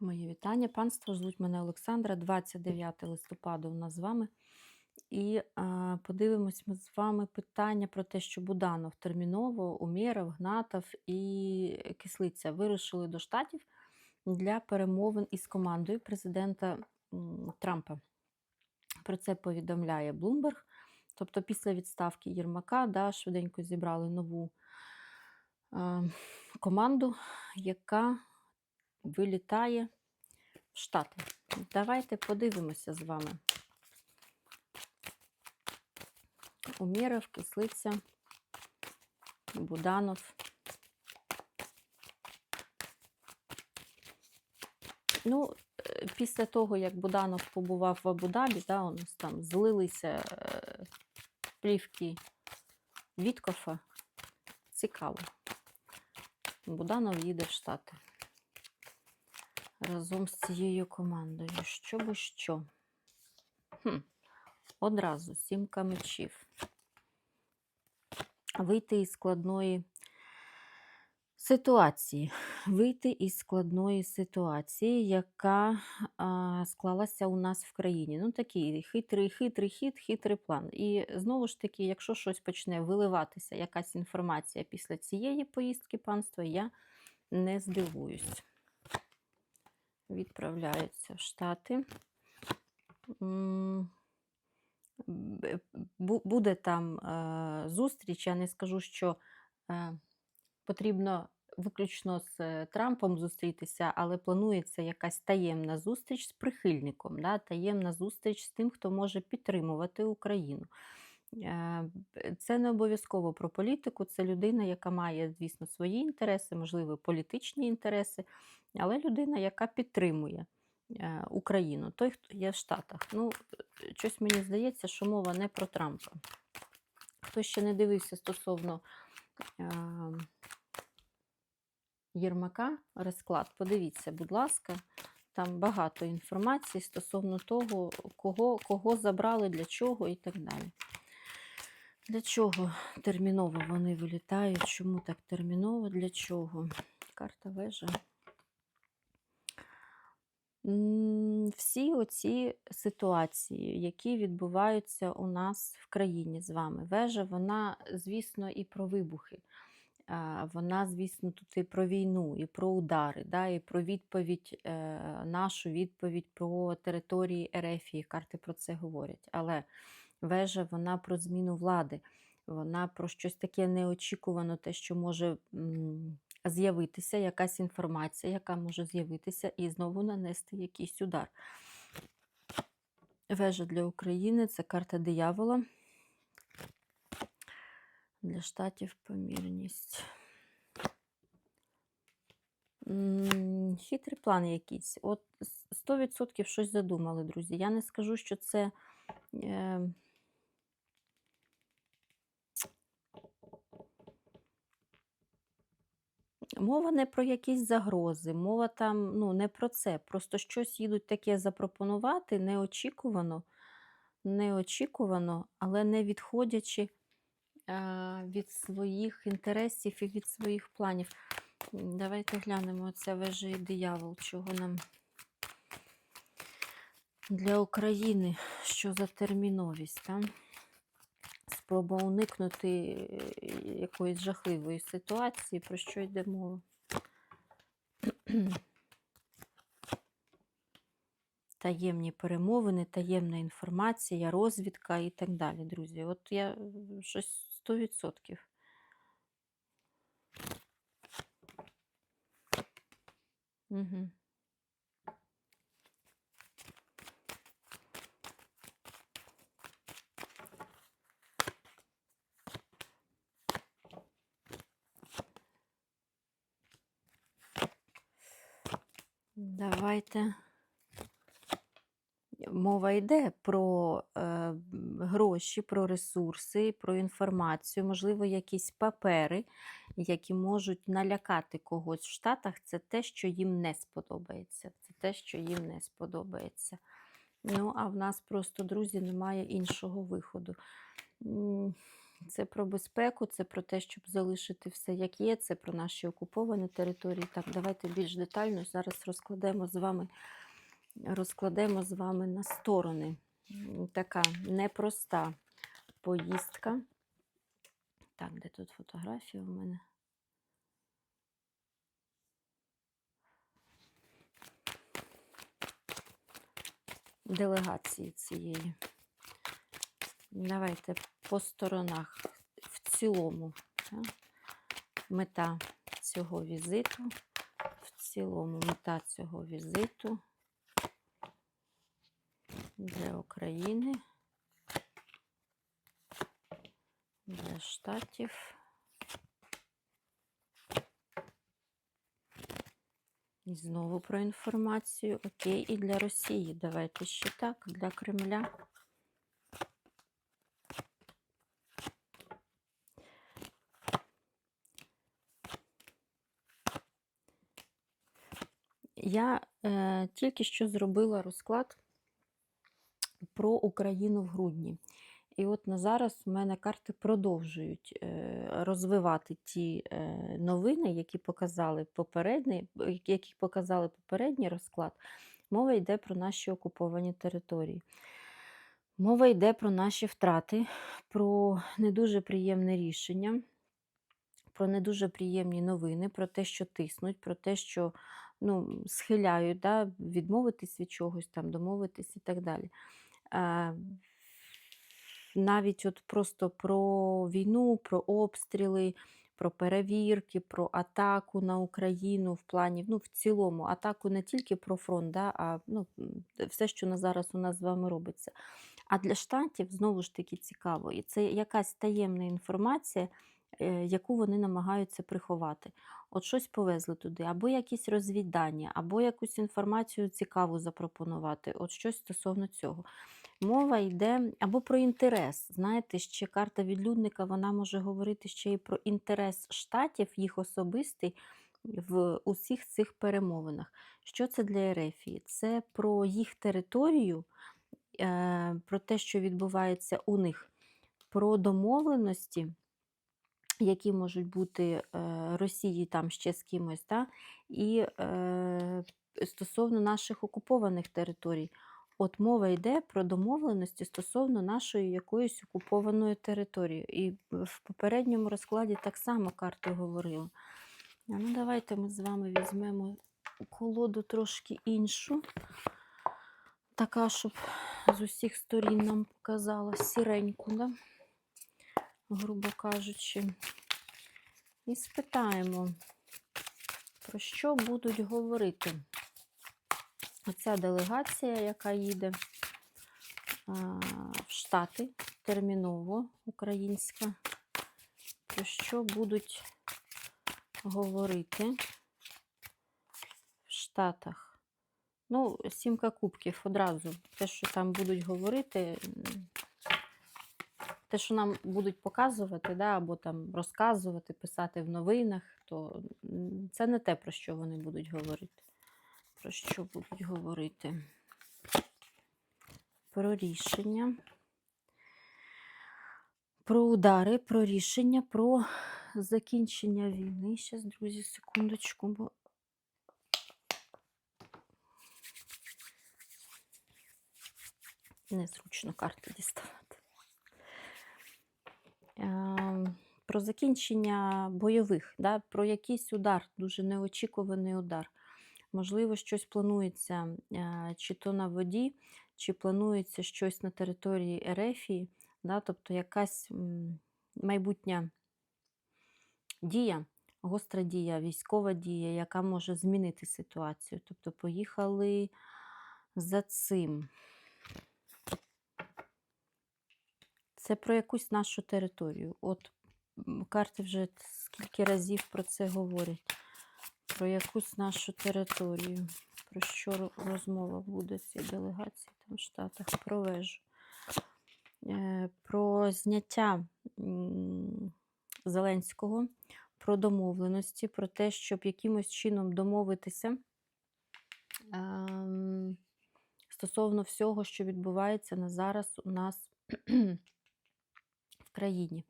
Мої вітання, панство. Звуть мене Олександра, 29 листопада у нас з вами. І а, подивимось ми з вами питання про те, що Буданов терміново, Умєров, Гнатов і Кислиця вирушили до Штатів для перемовин із командою президента Трампа. Про це повідомляє Блумберг. Тобто, після відставки Єрмака да, швиденько зібрали нову команду, яка вилітає в Штати. Давайте подивимося з вами. Умєров, Кислиця, Буданов. Ну, е, після того, як Буданов побував в Абу-Дабі, да, у нас там злилися е, плівки Віткофа. Цікаво. Буданов їде в Штати разом з цією командою. Що би що? Хм. Одразу сімка мечів. Вийти із складної ситуації. Вийти із складної ситуації, яка а, склалася у нас в країні. Ну, такий хитрий, хитрий хід, хитрий план. І знову ж таки, якщо щось почне виливатися, якась інформація після цієї поїздки панства, я не здивуюсь відправляються в Штати. Буде там е, зустріч. Я не скажу, що е, потрібно виключно з е, Трампом зустрітися, але планується якась таємна зустріч з прихильником, да? таємна зустріч з тим, хто може підтримувати Україну. Е, Це не обов'язково про політику, це людина, яка має, звісно, свої інтереси, можливо, політичні інтереси, але людина, яка підтримує е, Україну, той, хто є в Штатах. Ну, е, щось мені здається, що мова не про Трампа. Хто ще не дивився стосовно е, Єрмака розклад, подивіться, будь ласка, там багато інформації стосовно того, кого, кого забрали, для чого і так далі. Для чого терміново вони вилітають? Чому так терміново? Для чого? Карта вежа. Всі оці ситуації, які відбуваються у нас в країні з вами. Вежа, вона, звісно, і про вибухи. Вона, звісно, тут і про війну, і про удари, да, і про відповідь, е, нашу відповідь про території Ерефії. Карти про це говорять. Але вежа, вона про зміну влади, вона про щось таке неочікуване, те, що може з'явитися, якась інформація, яка може з'явитися, і знову нанести якийсь удар. Вежа для України це карта диявола. Для штатів помірність. Хитрий план якийсь. От 100% щось задумали, друзі. Я не скажу, що це. Мова не про якісь загрози, мова там ну, не про це. Просто щось їдуть таке запропонувати неочікувано, неочікувано, але не відходячи а, від своїх інтересів і від своїх планів. Давайте глянемо це вежа і диявол, чого нам для України, що за терміновість. Там? Спроба уникнути е, якоїсь жахливої ситуації, про що йде мова. Таємні перемовини, таємна інформація, розвідка і так далі, друзі. От я е, щось 100%. Угу. Давайте. Мова йде про е, гроші, про ресурси, про інформацію, можливо, якісь папери, які можуть налякати когось в Штатах. Це те, що їм не сподобається. Це те, що їм не сподобається. Ну, а в нас просто, друзі, немає іншого виходу. Це про безпеку, це про те, щоб залишити все як є, це про наші окуповані території. Так, давайте більш детально зараз розкладемо з вами, розкладемо з вами на сторони. Така непроста поїздка. Так, де тут фотографія у мене? Делегації цієї. Давайте по сторонах в цілому. так. Мета цього візиту. В цілому мета цього візиту для України, для штатів. І знову про інформацію. Окей, і для Росії. Давайте ще так, для Кремля. Я е, тільки що зробила розклад про Україну в грудні. І от на зараз у мене карти продовжують е, розвивати ті е, новини, які показали попередній, які показали попередній розклад. Мова йде про наші окуповані території. Мова йде про наші втрати, про не дуже приємне рішення, про не дуже приємні новини, про те, що тиснуть, про те, що ну, схиляють да, відмовитись від чогось, там, домовитись і так далі. Е, навіть от просто про війну, про обстріли, про перевірки, про атаку на Україну в плані, ну, в цілому, атаку не тільки про фронт, да, а ну, все, що на зараз у нас з вами робиться. А для штатів знову ж таки цікаво, і це якась таємна інформація, яку вони намагаються приховати. От щось повезли туди, або якісь розвідання, або якусь інформацію цікаву запропонувати. От щось стосовно цього. Мова йде або про інтерес. Знаєте, ще карта відлюдника вона може говорити ще і про інтерес штатів, їх особистий в усіх цих перемовинах. Що це для Ерефії? Це про їх територію, е, про те, що відбувається у них, про домовленості, які можуть бути е, Росії там ще з кимось, да? і е, стосовно наших окупованих територій. От мова йде про домовленості стосовно нашої якоїсь окупованої території. І в попередньому розкладі так само карти говорили. Ну давайте ми з вами візьмемо колоду трошки іншу. Така, щоб з усіх сторін нам показала сіреньку, да? Грубо кажучи. І спитаємо, про що будуть говорити оця делегація, яка їде в Штати терміново українська, про що будуть говорити в Штатах. Ну, сімка кубків одразу. Те, що там будуть говорити, те, що нам будуть показувати, да, або там розказувати, писати в новинах, то це не те, про що вони будуть говорити. Про що будуть говорити? Про рішення, про удари, про рішення, про закінчення війни. Зараз, друзі, секундочку, бо незручно карти діставати. Ем, Про закінчення бойових, да, про якийсь удар, дуже неочікуваний удар. Можливо, щось планується е, чи то на воді, чи планується щось на території Ерефії, да, тобто якась майбутня дія, гостра дія, військова дія, яка може змінити ситуацію. Тобто поїхали за цим. Це про якусь нашу територію. От карти вже скільки разів про це говорять. Про якусь нашу територію. Про що розмова буде цієї делегації там в Штатах, про вежу. Е, Про зняття Зеленського, про домовленості, про те, щоб якимось чином домовитися ем, стосовно всього, що відбувається на зараз у нас країні.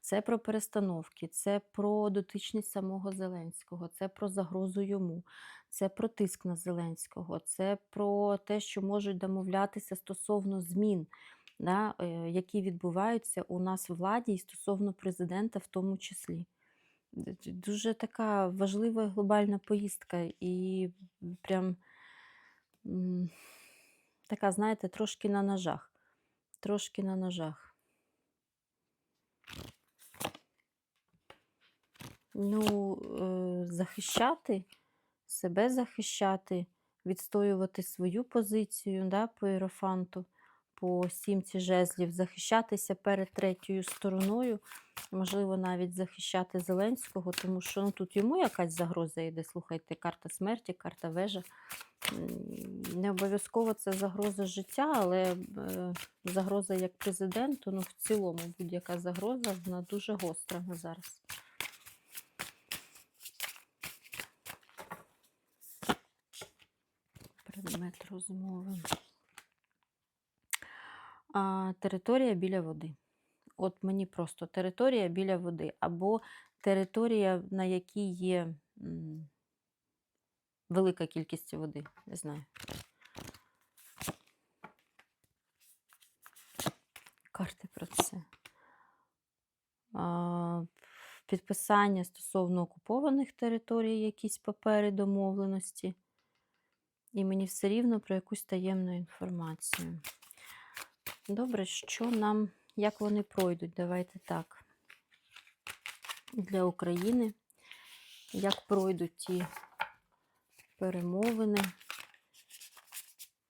Це про перестановки, це про дотичність самого Зеленського, це про загрозу йому, це про тиск на Зеленського, це про те, що можуть домовлятися стосовно змін, да, е, які відбуваються у нас в владі і стосовно президента в тому числі. Дуже така важлива глобальна поїздка, і прям така, знаєте, трошки на ножах. Трошки на ножах. Ну, е, захищати, себе захищати, відстоювати свою позицію да, по іерофанту, по сімці жезлів, захищатися перед третьою стороною, можливо, навіть захищати Зеленського, тому що ну, тут йому якась загроза йде. Слухайте, карта смерті, карта вежа. Не обов'язково це загроза життя, але е, загроза як президенту, ну в цілому будь-яка загроза, вона дуже гостра зараз. Предмет розмови. А, територія біля води. От мені просто територія біля води, або територія, на якій є м, велика кількість води. Не знаю. Карти про це. А, підписання стосовно окупованих територій, якісь папери домовленості. І мені все рівно про якусь таємну інформацію. Добре, що нам, як вони пройдуть? Давайте так. Для України. Як пройдуть ті перемовини,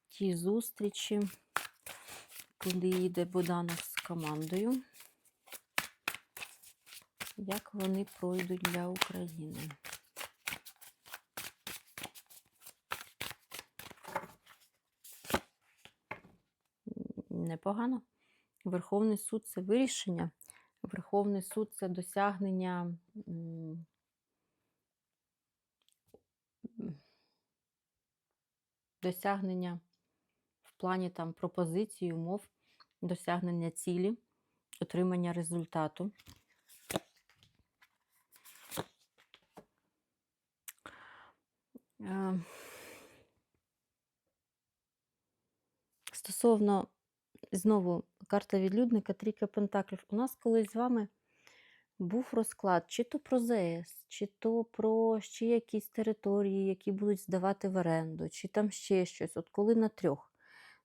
ті зустрічі, куди йде Боданов з командою. Як вони пройдуть для України? Непогано. Верховний суд це вирішення. Верховний суд це досягнення досягнення в плані там пропозицій, умов, досягнення цілі, отримання результату. Е, Стосовно знову карта відлюдника, трійка пентаклів. У нас колись з вами був розклад чи то про ЗС, чи то про ще якісь території, які будуть здавати в оренду, чи там ще щось. От коли на трьох.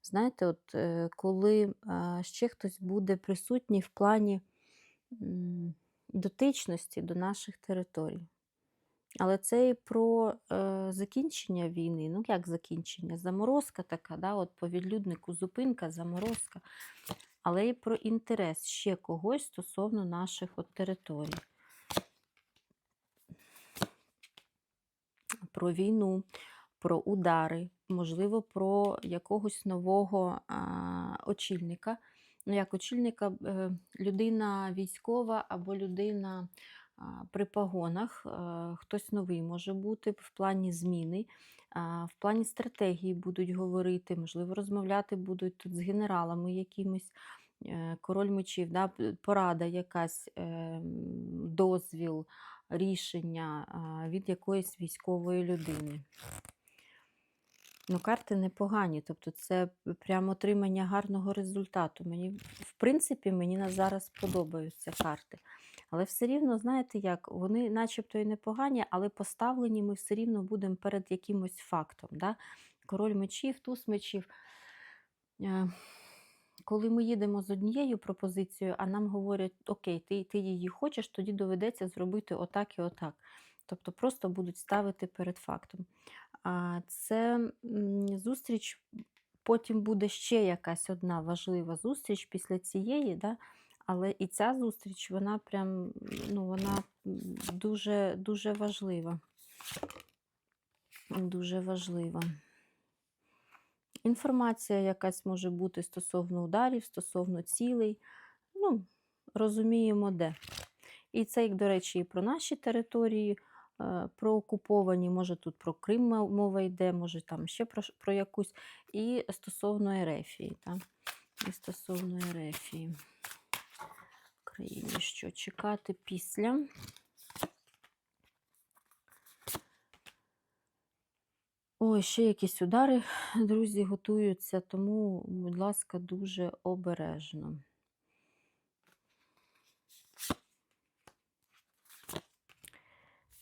Знаєте, от е, коли ще хтось буде присутній в плані дотичності до наших територій. Але це і про е, закінчення війни. Ну, як закінчення? Заморозка така, да? от по відлюднику зупинка, заморозка. Але і про інтерес ще когось стосовно наших от територій. Про війну, про удари, можливо, про якогось нового а, очільника. Ну, як очільника, е, людина військова або людина при погонах, хтось новий може бути в плані зміни, в плані стратегії будуть говорити, можливо, розмовляти будуть тут з генералами якимись. е, Король мечів, да, порада якась, е, дозвіл, рішення від якоїсь військової людини. Ну, карти непогані, тобто це прямо отримання гарного результату. Мені, в принципі, мені зараз подобаються карти. Але все рівно, знаєте як, вони начебто і непогані, але поставлені ми все рівно будемо перед якимось фактом. Да? Король мечів, туз мечів. Е, Коли ми їдемо з однією пропозицією, а нам говорять, окей, ти, ти її хочеш, тоді доведеться зробити отак і отак. Тобто просто будуть ставити перед фактом. А це зустріч, потім буде ще якась одна важлива зустріч після цієї, да? Але і ця зустріч, вона прям ну, вона дуже, дуже важлива. Дуже важлива. Інформація якась може бути стосовно ударів, стосовно цілей. Ну, розуміємо, де. І це, як, до речі, і про наші території, е, про окуповані, може тут про Крим мова йде, може там ще про, про якусь. І стосовно Ерефії. Та? І стосовно Ерефії. Україні що чекати після. Ой, ще якісь удари, друзі, готуються, тому, будь ласка, дуже обережно.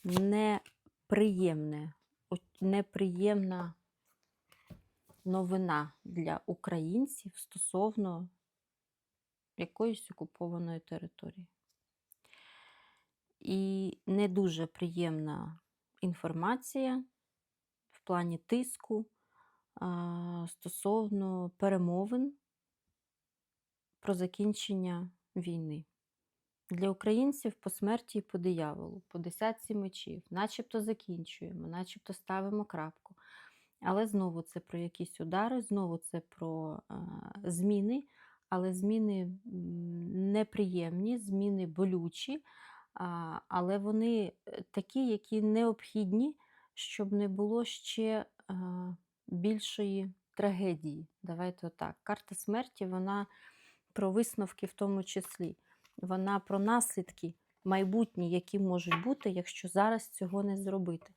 Неприємне, неприємна новина для українців стосовно якоїсь окупованої території. І не дуже приємна інформація в плані тиску стосовно перемовин про закінчення війни. Для українців по смерті і по дияволу, по десятці мечів, начебто закінчуємо, начебто ставимо крапку. Але знову це про якісь удари, знову це про зміни, але зміни неприємні, зміни болючі, але вони е, такі, які необхідні, щоб не було ще більшої трагедії. Давайте отак. Карта смерті, вона про висновки в тому числі. Вона про наслідки майбутні, які можуть бути, якщо зараз цього не зробити.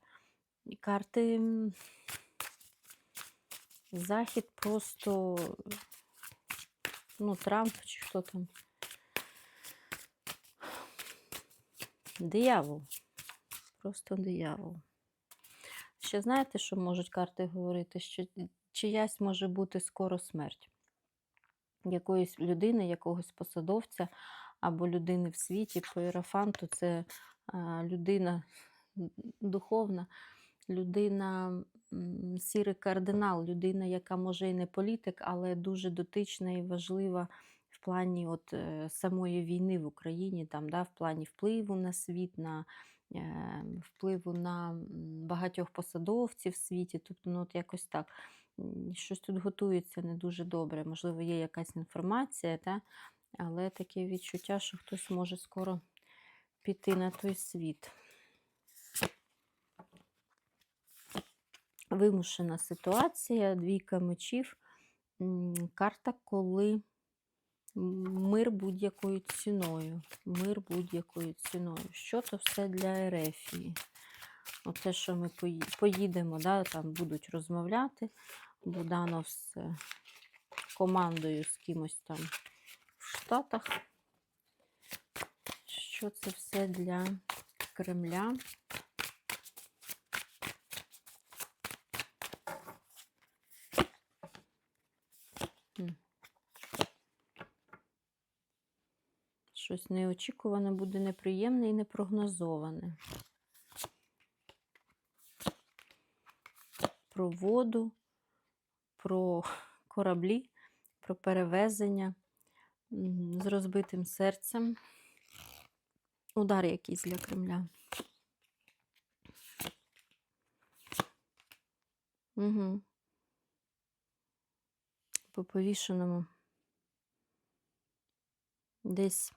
Карти Захід просто, ну, Трамп чи хто там. Диявол. Просто диявол. Ще знаєте, що можуть карти говорити? Що чиясь може бути скоро смерть якоїсь людини, якогось посадовця або людини в світі по іерофанту це а, людина духовна, людина сірий кардинал, людина, яка може і не політик, але дуже дотична і важлива в плані от, е, самої війни в Україні, там, да, в плані впливу на світ, на е, впливу на багатьох посадовців в світі. Тобто, ну, от якось так. Щось тут готується не дуже добре. Можливо, є якась інформація, та? але таке відчуття, що хтось може скоро піти на той світ. Вимушена ситуація, двійка мечів, карта, коли мир будь-якою ціною. Мир будь-якою ціною. Що то все для Ерефії? Оце, що ми поїдемо, да, там будуть розмовляти. Буданов з командою з кимось там в Штатах. Що це все для Кремля? Щось неочікуване буде неприємне і непрогнозоване. Про воду, про кораблі, про перевезення з розбитим серцем. Удар якийсь для Кремля. Угу. По повішеному. Десь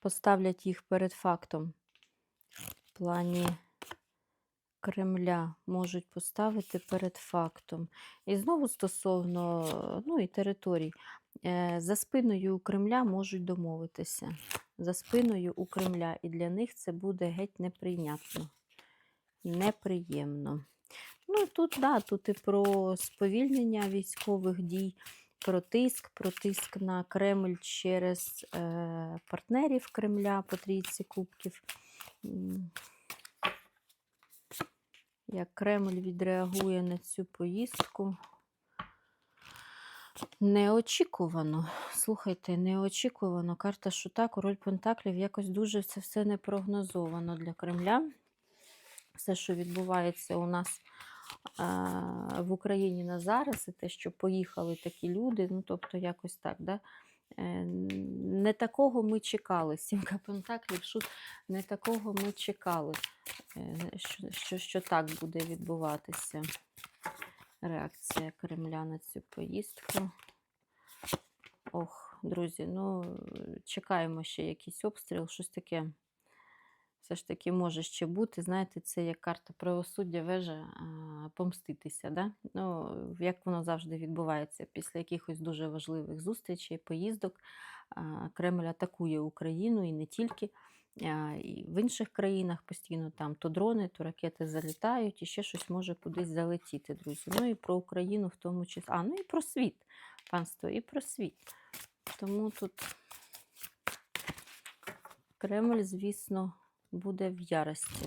поставлять їх перед фактом. В плані Кремля можуть поставити перед фактом. І знову стосовно ну, і територій. Е, За спиною у Кремля можуть домовитися. За спиною у Кремля. І для них це буде геть неприйнятно. Неприємно. Ну, тут, да, тут і про сповільнення військових дій, про тиск, про тиск на Кремль через е, партнерів Кремля по трійці кубків. Як Кремль відреагує на цю поїздку? Неочікувано. Слухайте, неочікувано. Карта Шута, король Пентаклів, якось дуже це все непрогнозовано для Кремля. Все, що відбувається у нас в Україні на зараз, і те, що поїхали такі люди, ну тобто якось так, да? Е, не такого ми чекали. Сімка Пентаклів, шут, не такого ми чекали, е, що, що, що так буде відбуватися. Реакція Кремля на цю поїздку. Ох, друзі, ну чекаємо ще якийсь обстріл, щось таке. Все ж таки може ще бути. Знаєте, це як карта правосуддя вежа, помститися. Да? Ну, як воно завжди відбувається після якихось дуже важливих зустрічей, поїздок. Кремль атакує Україну і не тільки. І в інших країнах постійно там то дрони, то ракети залітають, і ще щось може кудись залетіти, друзі. Ну і про Україну в тому числі. А, ну і про світ, панство, і про світ. Тому тут Кремль, звісно, буде в ярості.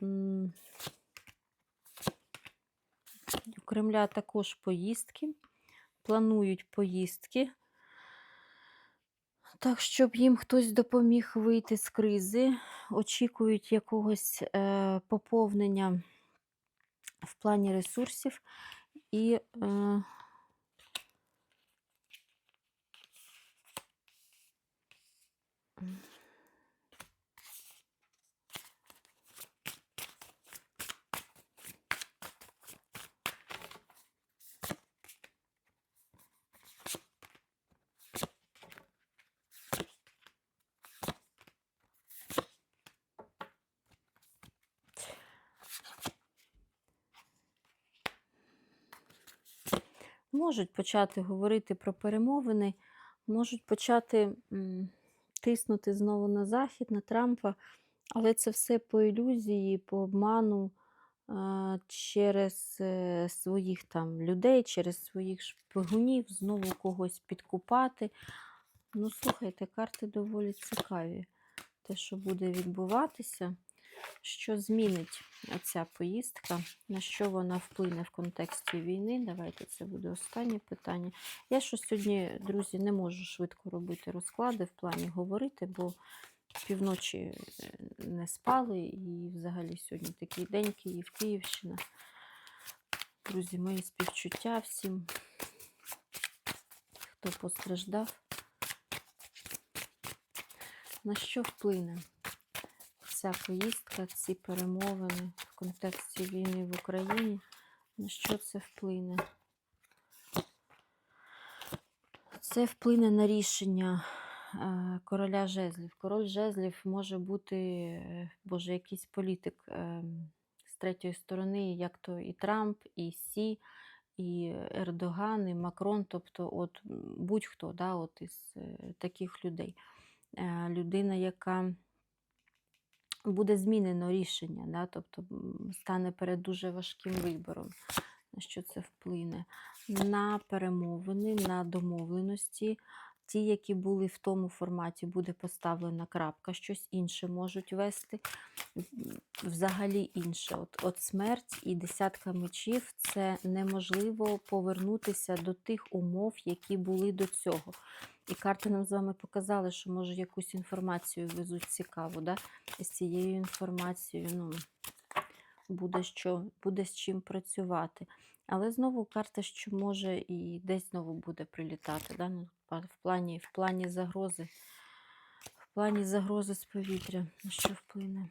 У Кремля також поїздки. Планують поїздки. Так, щоб їм хтось допоміг вийти з кризи, очікують якогось е, поповнення в плані ресурсів і е, можуть почати говорити про перемовини, можуть почати тиснути знову на Захід, на Трампа, але це все по ілюзії, по обману через е, своїх там людей, через своїх шпигунів, знову когось підкупати. Ну, слухайте, карти доволі цікаві. Те, що буде відбуватися, що змінить ця поїздка, на що вона вплине в контексті війни. Давайте це буде останнє питання. Я що сьогодні, друзі, не можу швидко робити розклади в плані говорити, бо півночі е, не спали, і взагалі сьогодні такий день Київ, Київщина. Друзі, мої співчуття всім, хто постраждав. На що вплине ця поїздка, ці перемовини в контексті війни в Україні? На що це вплине? Це вплине на рішення е, короля жезлів. Король жезлів може бути, е, боже, якийсь політик е, з третьої сторони, як то і Трамп, і Сі, і Ердоган, і Макрон, тобто от будь-хто да, от із таких людей. Людина, яка буде змінено рішення, да, тобто стане перед дуже важким вибором. На що це вплине? На перемовини, на домовленості. Ті, які були в тому форматі, буде поставлена крапка, щось інше можуть вести. Взагалі інше. От, от смерть і десятка мечів це неможливо повернутися до тих умов, які були до цього. І карти нам з вами показали, що може якусь інформацію везуть цікаву. Да? І з цією інформацією ну, буде, що, буде з чим працювати. Але знову карта, що може і десь знову буде прилітати. Да? Ну, в, плані, в плані загрози. В плані загрози з повітря. Що вплине?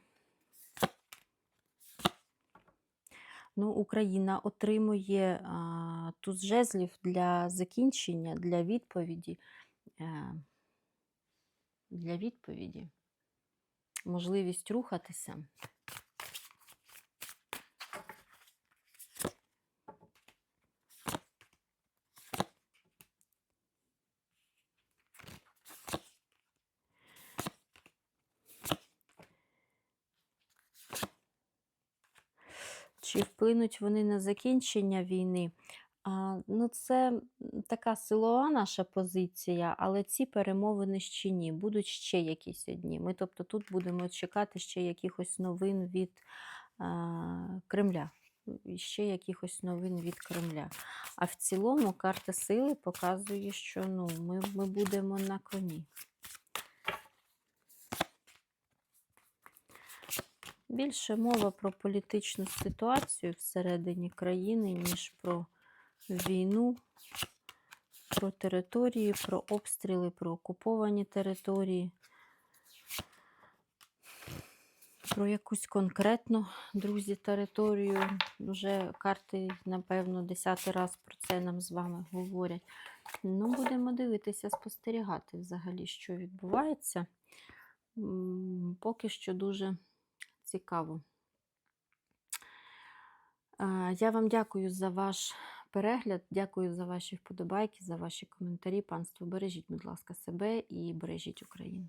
Ну, Україна отримує а, туз жезлів для закінчення, для відповіді. Е, для відповіді. Можливість рухатися. Чи вплинуть вони на закінчення війни? Ну, це така силова наша позиція, але ці перемовини ще ні. Будуть ще якісь одні. Ми, тобто, тут будемо чекати ще якихось новин від а, Кремля. Ще якихось новин від Кремля. А в цілому карта сили показує, що ну, ми, ми будемо на коні. Більше мова про політичну ситуацію всередині країни, ніж про війну, про території, про обстріли, про окуповані території, про якусь конкретну, друзі, територію. Вже карти, напевно, десятий раз про це нам з вами говорять. Ну, будемо дивитися, спостерігати взагалі, що відбувається. Поки що дуже цікаво. Е, Я вам дякую за ваш перегляд, дякую за ваші вподобайки, за ваші коментарі. Панство, бережіть, будь ласка, себе і бережіть Україну.